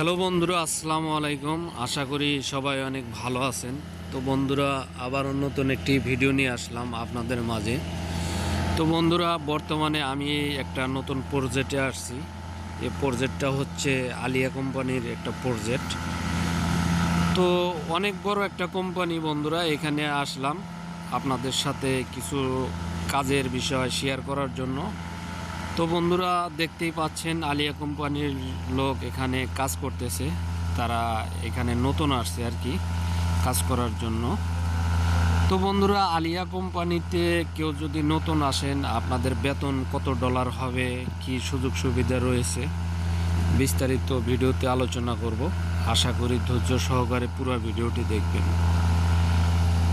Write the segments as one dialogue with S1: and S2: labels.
S1: Hello বন্ধুরা, আসসালামু আলাইকুম। আশা করি সবাই অনেক ভালো আছেন। তো বন্ধুরা আবার নতুন একটি ভিডিও নিয়ে আসলাম আপনাদের মাঝে। তো বন্ধুরা, বর্তমানে আমি একটা নতুন প্রজেক্টে আসছি। এই প্রজেক্টটা হচ্ছে আলিয়া কোম্পানির একটা প্রজেক্ট তো অনেক বড় একটা কোম্পানি বন্ধুরা, এখানে আসলাম আপনাদের সাথে কিছু কাজের বিষয় শেয়ার করার জন্য। তো বন্ধুরা দেখতেই পাচ্ছেন আলিয়া কোম্পানির লোক এখানে কাজ করতেছে। তারা এখানে নতুন আসছে আর কি, কাজ করার জন্য। তো বন্ধুরা, আলিয়া কোম্পানিতে কেউ যদি নতুন আসেন, আপনাদের বেতন কত ডলার হবে, কি সুযোগ সুবিধা রয়েছে, বিস্তারিত ভিডিওতে আলোচনা করব। আশা করি ধৈর্য সহকারে পুরো ভিডিওটি দেখবেন।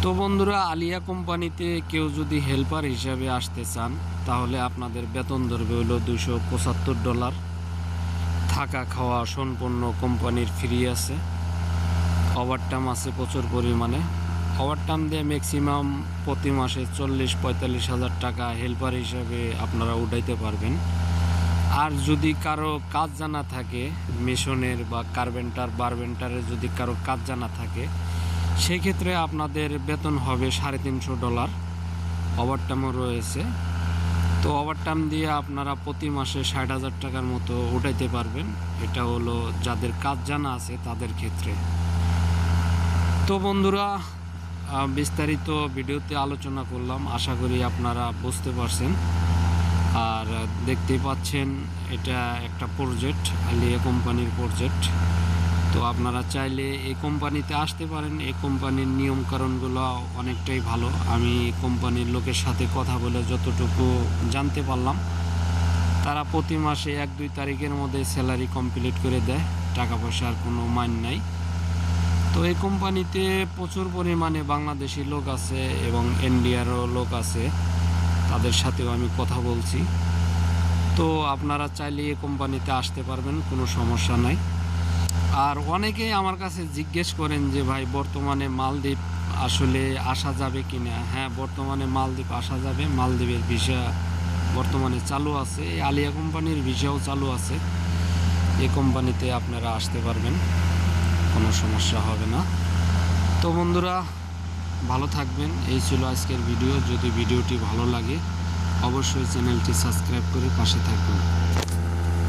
S1: তো বন্ধুরা, আলিয়া কোম্পানিতে কেউ যদি হেল্পার হিসাবে আসতে চান, তাহলে আপনাদের বেতন ধরবে হলো দুশো পঁচাত্তর ডলার থাকা খাওয়া সম্পূর্ণ কোম্পানির ফ্রি আছে। ওভারটাইম আছে প্রচুর পরিমাণে। ওভারটাইম দিয়ে ম্যাক্সিমাম প্রতি মাসে চল্লিশ পঁয়তাল্লিশ হাজার টাকা হেল্পার হিসাবে আপনারা উঠাইতে পারবেন। আর যদি কারও কাজ জানা থাকে, মিশনের বা কার্পেন্টার বারবেন্টারের যদি কারও কাজ জানা থাকে সেই ক্ষেত্রে আপনাদের বেতন হবে সাড়ে তিনশো ডলার। ওভারটাইমও রয়েছে। তো ওভারটাইম দিয়ে আপনারা প্রতি মাসে ষাট হাজার টাকার মতো উঠাইতে পারবেন। এটা হলো যাদের কাজ জানা আছে তাদের ক্ষেত্রে। তো বন্ধুরা বিস্তারিত ভিডিওতে আলোচনা করলাম। আশা করি আপনারা বুঝতে পারছেন। আর দেখতেই পাচ্ছেন, এটা একটা প্রজেক্ট আলিয়া কোম্পানির প্রজেক্ট তো আপনারা চাইলে এই কোম্পানিতে আসতে পারেন। এই কোম্পানির নিয়মকানুনগুলো অনেকটাই ভালো। আমি কোম্পানির লোকের সাথে কথা বলে যতটুকু জানতে পারলাম, তারা প্রতি মাসে এক, দুই তারিখের মধ্যে স্যালারি কমপ্লিট করে দেয়। টাকা পয়সার কোনো মান নাই। তো এই কোম্পানিতে প্রচুর পরিমাণে বাংলাদেশি লোক আছে এবং ইন্ডিয়ারও লোক আছে। তাদের সাথেও আমি কথা বলছি। তো আপনারা চাইলে এই কোম্পানিতে আসতে পারবেন, কোনো সমস্যা নাই। আর অনেকেই আমার কাছে জিজ্ঞেস করেন যে, ভাই, বর্তমানে মালদ্বীপ আসলে আসা যাবে কি না হ্যাঁ বর্তমানে মালদ্বীপ আসা যাবে। মালদ্বীপের ভিসা বর্তমানে চালু আছে। এই আলিয়া কোম্পানির ভিসাও চালু আছে। এই কোম্পানিতে আপনারা আসতে পারবেন। কোনো সমস্যা হবে না। তো বন্ধুরা, ভালো থাকবেন। এই ছিল আজকের ভিডিও। যদি ভিডিওটি ভালো লাগে, অবশ্যই চ্যানেলটি সাবস্ক্রাইব করে পাশে থাকবেন।